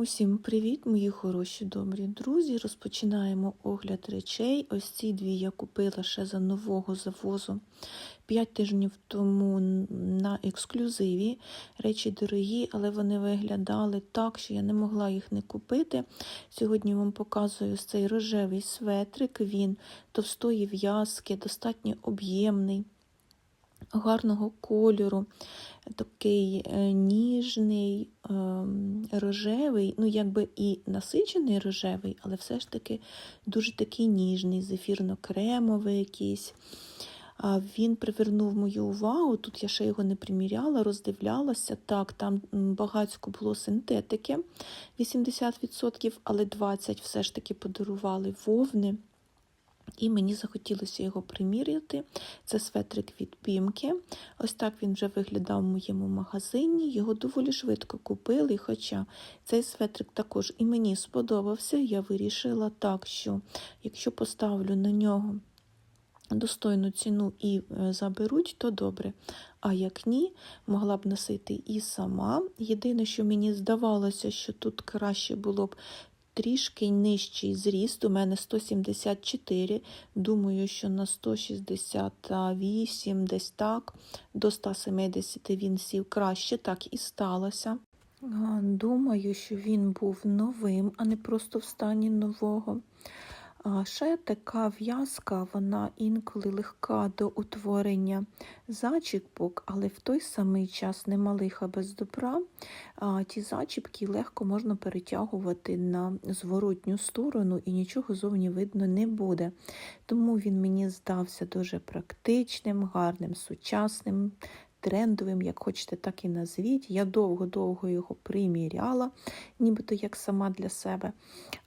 Усім привіт, мої хороші добрі друзі. Розпочинаємо огляд речей. Ось ці дві я купила ще за нового завозу 5 тижнів тому на ексклюзиві. Речі дорогі, але вони виглядали так, що я не могла їх не купити. Сьогодні вам показую цей рожевий светрик. Він товстої в'язки, достатньо об'ємний. Гарного кольору, такий е, ніжний, е, рожевий, ну, якби і насичений рожевий, але все ж таки дуже такий ніжний, зефірно-кремовий якийсь. Він привернув мою увагу. Тут я ще його не приміряла, роздивлялася. Так, там багатько було синтетики 80%, але 20% все ж таки подарували вовни. І мені захотілося його приміряти. Це светрик від Пімки. Ось так він вже виглядав в моєму магазині. Його доволі швидко купили. Хоча цей светрик також і мені сподобався, я вирішила так, що якщо поставлю на нього достойну ціну і е, заберуть, то добре. А як ні, могла б носити і сама. Єдине, що мені здавалося, що тут краще було б трішки нижчий зріст, у мене 174, думаю, що на 168, десь так, до 170 він сів краще, так і сталося. Думаю, що він був новим, а не просто в стані нового. Ще така в'язка, вона інколи легка до утворення зачіпок, але в той самий час нема лиха без добра. Ті зачіпки легко можна перетягувати на зворотню сторону і нічого зовні видно не буде. Тому він мені здався дуже практичним, гарним, сучасним трендовим, як хочете, так і назвіть. Я довго-довго його приміряла, нібито як сама для себе.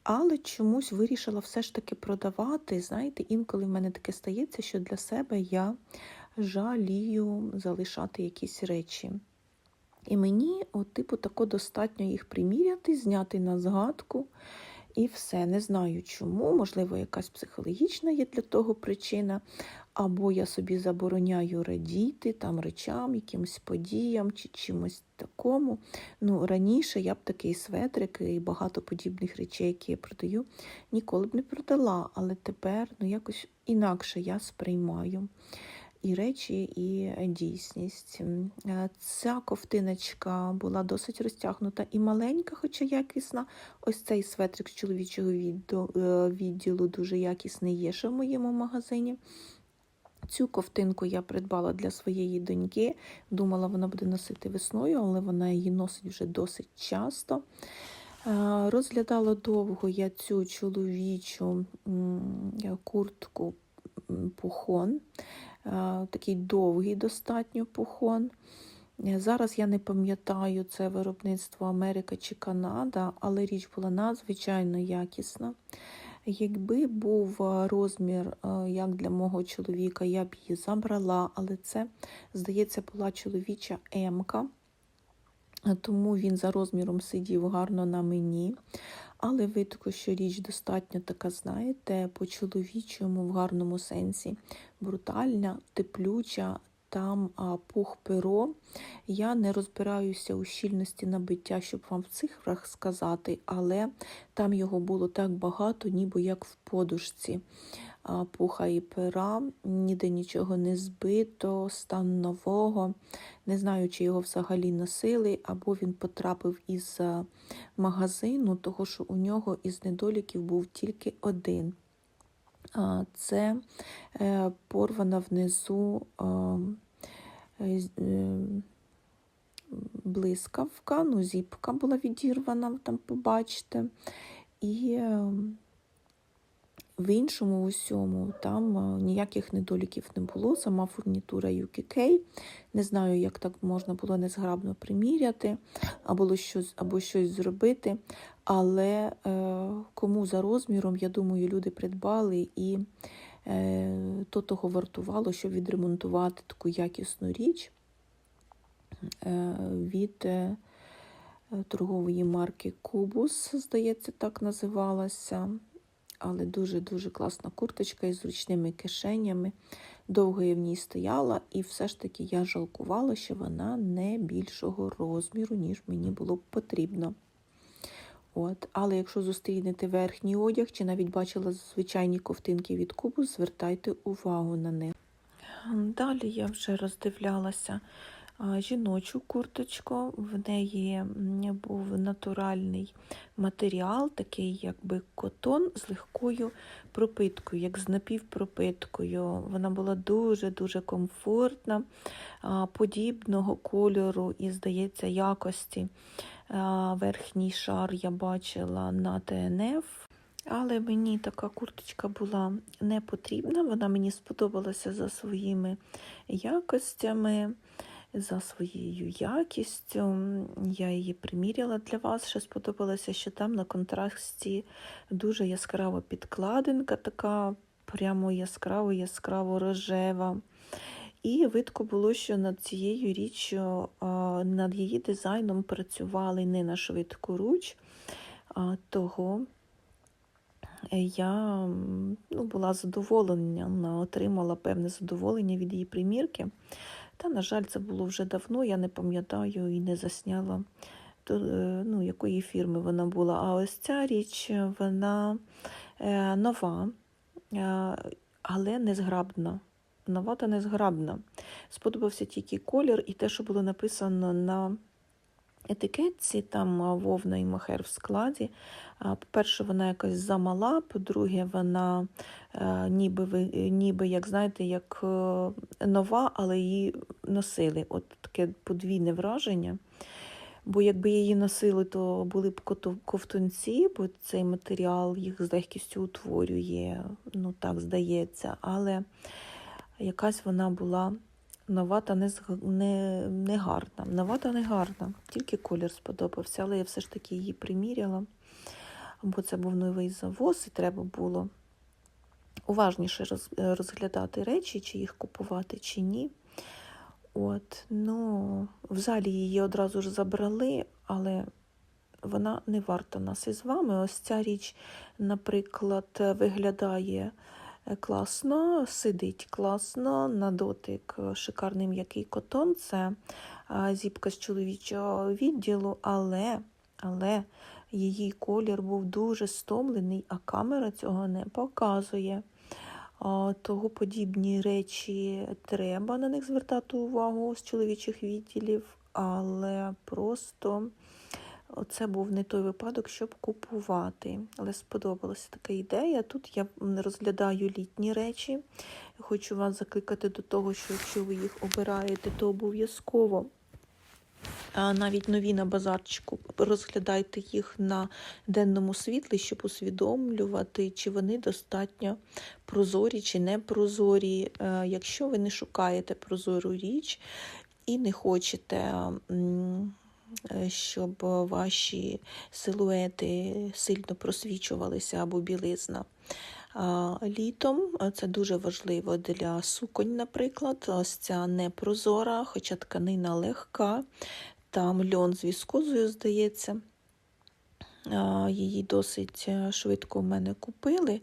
Але чомусь вирішила все ж таки продавати. Знаєте, інколи в мене таке стається, що для себе я жалію залишати якісь речі. І мені, от, типу, тако достатньо їх приміряти, зняти на згадку. І все, не знаю чому, можливо, якась психологічна є для того причина, або я собі забороняю радіти там речам, якимось подіям чи чимось такому. Ну, Раніше я б такий светрик і багато подібних речей, які я продаю, ніколи б не продала, але тепер ну, якось інакше я сприймаю. І речі, і дійсність. Ця ковтиночка була досить розтягнута і маленька, хоча якісна. Ось цей светрик з чоловічого відділу дуже якісний є ще в моєму магазині. Цю ковтинку я придбала для своєї доньки. Думала, вона буде носити весною, але вона її носить вже досить часто. Е, розглядала довго я цю чоловічу куртку пухон, е, такий довгий достатньо пухон. Е, зараз я не пам'ятаю, це виробництво Америка чи Канада, але річ була надзвичайно якісна. Якби був е, розмір, е, як для мого чоловіка, я б її забрала, але це, здається, була чоловіча Емка, тому він за розміром сидів гарно на мені. Але видко, що річ достатньо така, знаєте, по-чоловічому, в гарному сенсі, брутальна, теплюча, там пух перо. Я не розбираюся у щільності набиття, щоб вам в цифрах сказати, але там його було так багато, ніби як в подушці. Пуха і пера, ніде нічого не збито, стан нового. Не знаю, чи його взагалі носили, або він потрапив із магазину, того що у нього із недоліків був тільки один. Це е, порвана внизу Е, е, блискавка, ну, зіпка була відірвана, там побачите. І е, в іншому усьому там ніяких недоліків не було. Сама фурнітура UKK. Не знаю, як так можна було незграбно приміряти, або щось або щось зробити. Але е, кому за розміром, я думаю, люди придбали і Е, то того вартувало, щоб відремонтувати таку якісну річ е, від е, торгової марки Кубус, здається, так називалася. Але дуже-дуже класна курточка із зручними кишенями. Довго я в ній стояла, і все ж таки я жалкувала, що вона не більшого розміру, ніж мені було б потрібно. От. Але якщо зустрінете верхній одяг чи навіть бачила звичайні ковтинки від кубу, звертайте увагу на них. Далі я вже роздивлялася жіночу курточку. В неї був натуральний матеріал, такий якби котон з легкою пропиткою, як з напівпропиткою. Вона була дуже-дуже комфортна, подібного кольору і, здається, якості. Верхній шар я бачила на ТНФ. Але мені така курточка була не потрібна. Вона мені сподобалася за своїми якостями, за своєю якістю. Я її приміряла для вас. Ще сподобалося, що там на контрасті дуже яскрава підкладинка, така прямо яскраво, яскраво рожева. І видко було, що над цією річчю, над її дизайном працювали не на швидку руч, а того я ну, була задоволена, отримала певне задоволення від її примірки. Та, на жаль, це було вже давно, я не пам'ятаю і не засняла, то, е, ну, якої фірми вона була. А ось ця річ, вона е, нова, е, але незграбна. Нова та незграбна. Сподобався тільки колір і те, що було написано на етикетці, там вовна і мохер в складі. По-перше, вона якась замала, по-друге, вона е, ніби, ніби, як знаєте, як е, нова, але її носили. От таке подвійне враження. Бо якби її носили, то були б ковтунці, бо цей матеріал їх з легкістю утворює, ну так здається. Але якась вона була нова та не, не, не гарна. Нова не гарна. Тільки колір сподобався, але я все ж таки її приміряла, бо це був новий завоз, і треба було уважніше розглядати речі, чи їх купувати, чи ні. От, ну, в залі її одразу ж забрали, але вона не варта нас із вами. Ось ця річ, наприклад, виглядає класно, сидить класно, на дотик е, шикарний м'який котон. Це а, зіпка з чоловічого відділу, але, але її колір був дуже стомлений, а камера цього не показує. Того подібні речі треба на них звертати увагу з чоловічих відділів, але просто це був не той випадок, щоб купувати. Але сподобалася така ідея. Тут я розглядаю літні речі. Хочу вас закликати до того, що якщо ви їх обираєте, то обов'язково. а, Навіть нові на базарчику, розглядайте їх на денному світлі, щоб усвідомлювати, чи вони достатньо прозорі чи не прозорі. Якщо ви не шукаєте прозору річ і не хочете, щоб ваші силуети сильно просвічувалися або білизна. Літом це дуже важливо для суконь, наприклад. Ось ця непрозора, хоча тканина легка, там льон з віскозою, здається. Її досить е, швидко в мене купили.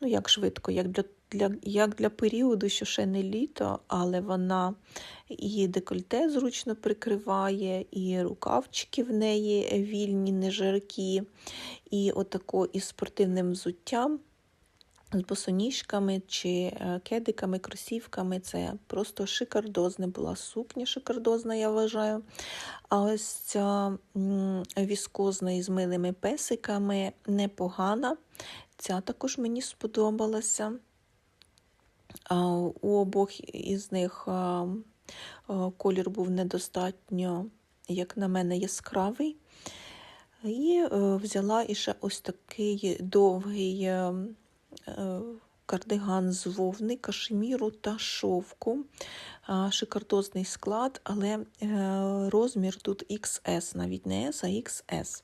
Ну, як швидко, як для, для, як для періоду, що ще не літо, але вона і декольте зручно прикриває, і рукавчики в неї вільні, не жаркі, і отако із спортивним взуттям. З босоніжками чи е, кедиками, кросівками. Це просто шикардозне була сукня, шикардозна, я вважаю. А ось ця віскозна із милими песиками непогана. Ця також мені сподобалася. У обох із них колір був недостатньо, як на мене, яскравий. І е, взяла іще ось такий довгий е, е, кардиган з вовни, кашеміру та шовку. Шикардозний склад, але розмір тут XS, навіть не S, а XS.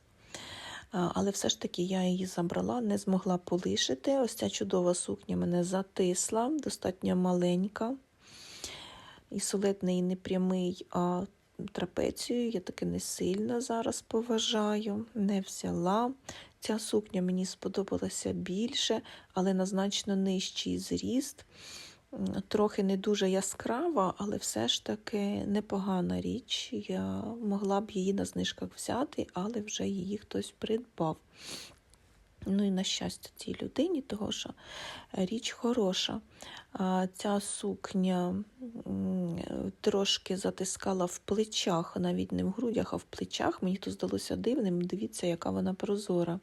А, Але все ж таки я її забрала, не змогла полишити. Ось ця чудова сукня мене затисла, достатньо маленька. І солет неї не прямий, а трапецію. Я таки не сильно зараз поважаю, не взяла. Ця сукня мені сподобалася більше, але на значно нижчий зріст. Трохи не дуже яскрава, але все ж таки непогана річ. Я могла б її на знижках взяти, але вже її хтось придбав. Ну і на щастя цій людині, того що річ хороша. Ця сукня трошки затискала в плечах, навіть не в грудях, а в плечах. Мені то здалося дивним. Дивіться, яка вона прозора.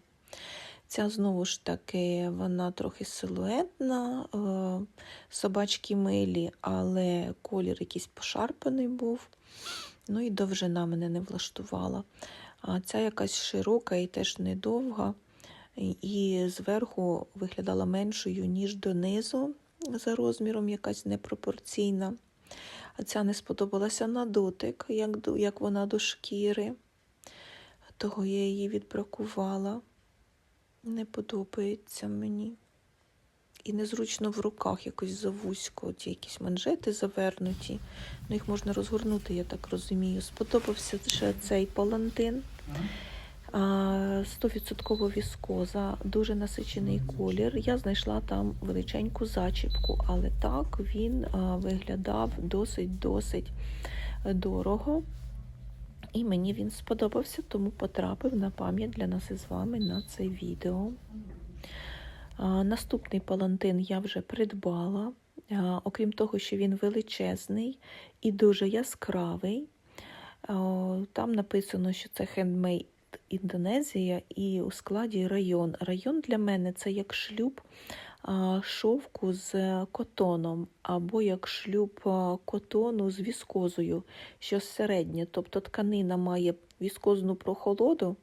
Ця знову ж таки, вона трохи силуетна, е, собачки милі, але колір якийсь пошарпаний був. Ну і довжина мене не влаштувала. А ця якась широка і теж недовга, і- зверху виглядала меншою, ніж донизу, за розміром якась непропорційна. А ця не сподобалася на дотик, як, як вона до шкіри. Того я її відбракувала. Не подобається мені. І незручно в руках якось завузько, ті якісь манжети завернуті. Ну, їх можна розгорнути, я так розумію. Сподобався ще цей палантин. А, 100% віскоза, дуже насичений колір. Я знайшла там величеньку зачіпку, але так він виглядав досить-досить дорого. І мені він сподобався, тому потрапив на пам'ять для нас із вами на це відео. Наступний палантин я вже придбала. Окрім того, що він величезний і дуже яскравий. Там написано, що це хендмейд Індонезія і у складі район. Район для мене це як шлюб шовку з котоном, або як шлюб котону з віскозою, щось середнє. Тобто тканина має віскозну прохолоду,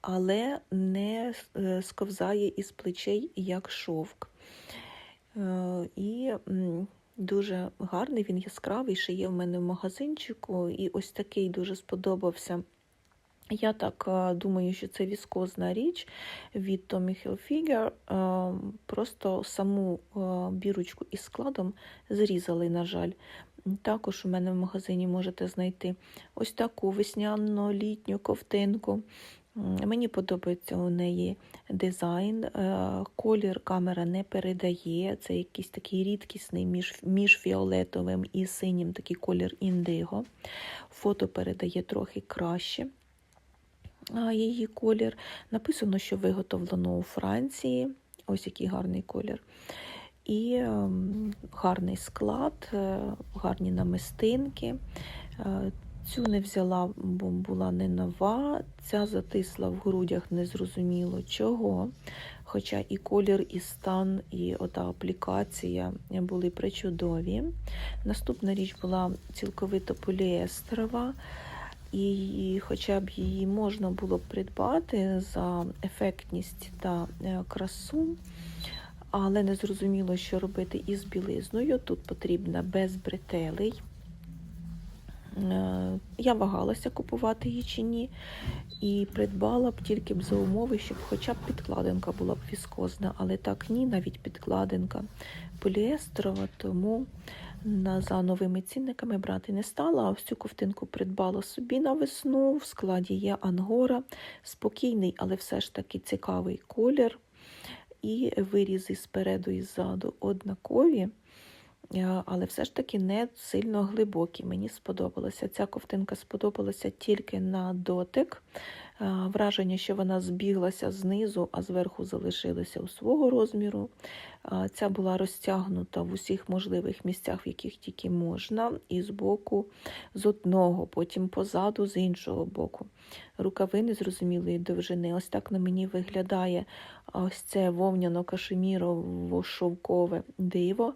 але не е, сковзає із плечей як шовк. Е, І дуже гарний, він яскравий, ще є в мене в магазинчику, і ось такий дуже сподобався. Я так е, думаю, що це віскозна річ від Tommy Hilfiger. Е, Просто саму е, бірочку із складом зрізали, на жаль. Також у мене в магазині можете знайти ось таку весняно-літню ковтинку. Мені подобається у неї дизайн, е, колір камера не передає. Це якийсь такий рідкісний між, між фіолетовим і синім такий колір індиго. Фото передає трохи краще її колір. Написано, що виготовлено у Франції. Ось який гарний колір. І ем, гарний склад, е, гарні намистинки. Е, Цю не взяла, бо була не нова. Ця затисла в грудях незрозуміло чого. Хоча і колір, і стан, і ота аплікація були причудові. Наступна річ була цілковито поліестерова. І хоча б її можна було б придбати за ефектність та е, красу, але не зрозуміло, що робити із білизною. Тут потрібна без бретелей. Е, Я вагалася купувати її чи ні, і придбала б тільки б за умови, щоб хоча б підкладинка була б віскозна, але так ні, навіть підкладинка поліестерова, тому за новими цінниками брати не стала. А ось цю ковтинку придбала собі на весну. В складі є ангора, спокійний, але все ж таки цікавий колір. І вирізи спереду і ззаду однакові, е, але все ж таки не сильно глибокі. Мені сподобалося. Ця ковтинка сподобалася тільки на дотик. Е, Враження, що вона збіглася знизу, а зверху залишилася у свого розміру. Е, Ця була розтягнута в усіх можливих місцях, в яких тільки можна, і з боку з одного, потім позаду, з іншого боку. Рукавини зрозумілої довжини. Ось так на мені виглядає ось це вовняно-кашемірово-шовкове диво.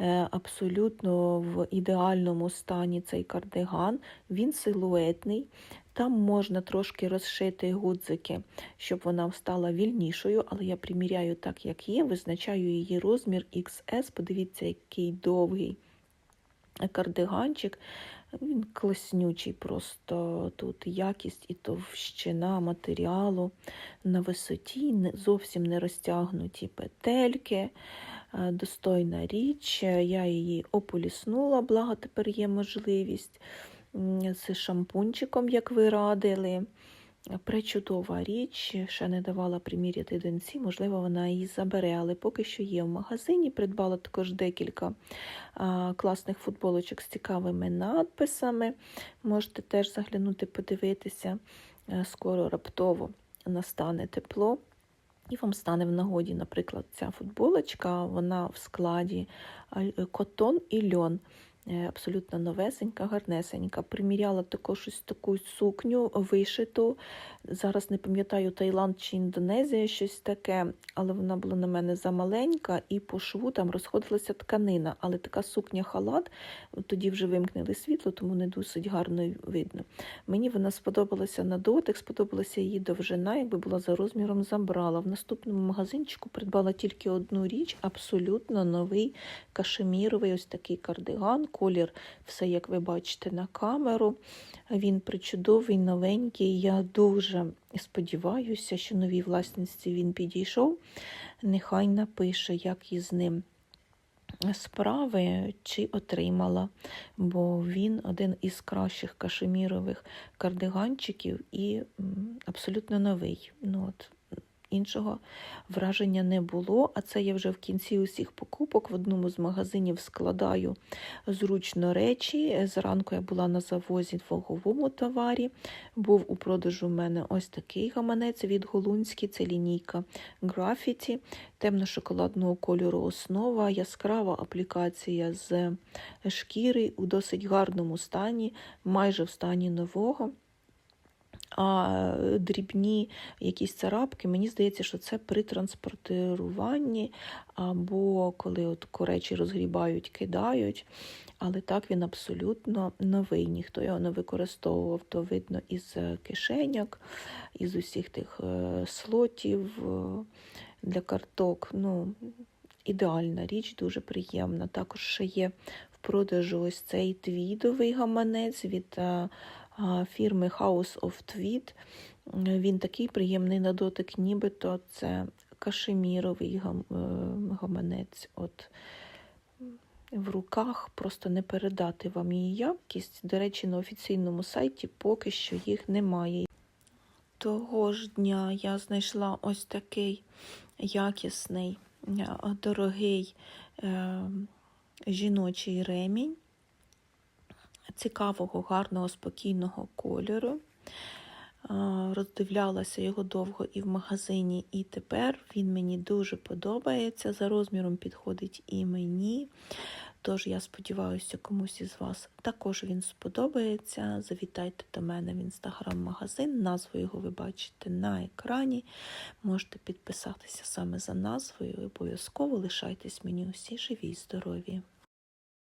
Е, Абсолютно в ідеальному стані цей кардиган. Він силуетний. Там можна трошки розшити гудзики, щоб вона стала вільнішою, але я приміряю так, як є, визначаю її розмір XS. Подивіться, який довгий кардиганчик. Він класнючий, просто тут якість і товщина матеріалу на висоті, зовсім не розтягнуті петельки. Е, Достойна річ. Я її ополіснула, благо тепер є можливість з шампунчиком, як ви радили. Пречудова річ, ще не давала приміряти доньці, можливо, вона її забере, але поки що є в магазині. Придбала також декілька а, класних футболочок з цікавими надписами. Можете теж заглянути, подивитися. Е, Скоро раптово настане тепло. І вам стане в нагоді, наприклад, ця футболочка, вона в складі котон і льон. Е, Абсолютно новесенька, гарнесенька. Приміряла також ось таку сукню вишиту. Зараз не пам'ятаю Таїланд чи Індонезія, щось таке, але вона була на мене замаленька, і по шву там розходилася тканина. Але така сукня халат, тоді вже вимкнули світло, тому не досить гарно видно. Мені вона сподобалася на дотик, сподобалася її довжина, якби була за розміром, забрала. В наступному магазинчику придбала тільки одну річ, абсолютно новий кашеміровий ось такий кардиган. Колір, все, як ви бачите, на камеру. Він причудовий, новенький. Я дуже сподіваюся, що новій власниці він підійшов. Нехай напише, як із ним справи чи отримала, бо він один із кращих кашемірових кардиганчиків і абсолютно новий. Ну, от, іншого враження не було, а це я вже в кінці усіх покупок в одному з магазинів складаю зручно речі. Зранку я була на завозі в ваговому товарі. Був у продажу в мене ось такий гаманець від Голунський, це лінійка Графіті, темно-шоколадного кольору основа, яскрава аплікація з шкіри у досить гарному стані, майже в стані нового. А дрібні якісь царапки, мені здається, що це при транспортируванні, або коли от речі розгрібають, кидають. Але так він абсолютно новий. Ніхто його не використовував, то видно із кишеняк, із усіх тих е, слотів е, для карток. Ну, ідеальна річ, дуже приємна. Також ще є в продажу ось цей твідовий гаманець від е, фірми House of Tweed. Він такий приємний на дотик, нібито це кашеміровий е, гаманець. От в руках просто не передати вам її якість. До речі, на офіційному сайті поки що їх немає. Того ж дня я знайшла ось такий якісний, е, дорогий е, жіночий ремінь цікавого, гарного, спокійного кольору. Роздивлялася його довго і в магазині, і тепер він мені дуже подобається. За розміром підходить і мені. Тож я сподіваюся, комусь із вас також він сподобається. Завітайте до мене в інстаграм-магазин. Назву його ви бачите на екрані. Можете підписатися саме за назвою. Обов'язково лишайтесь мені усі живі й здорові.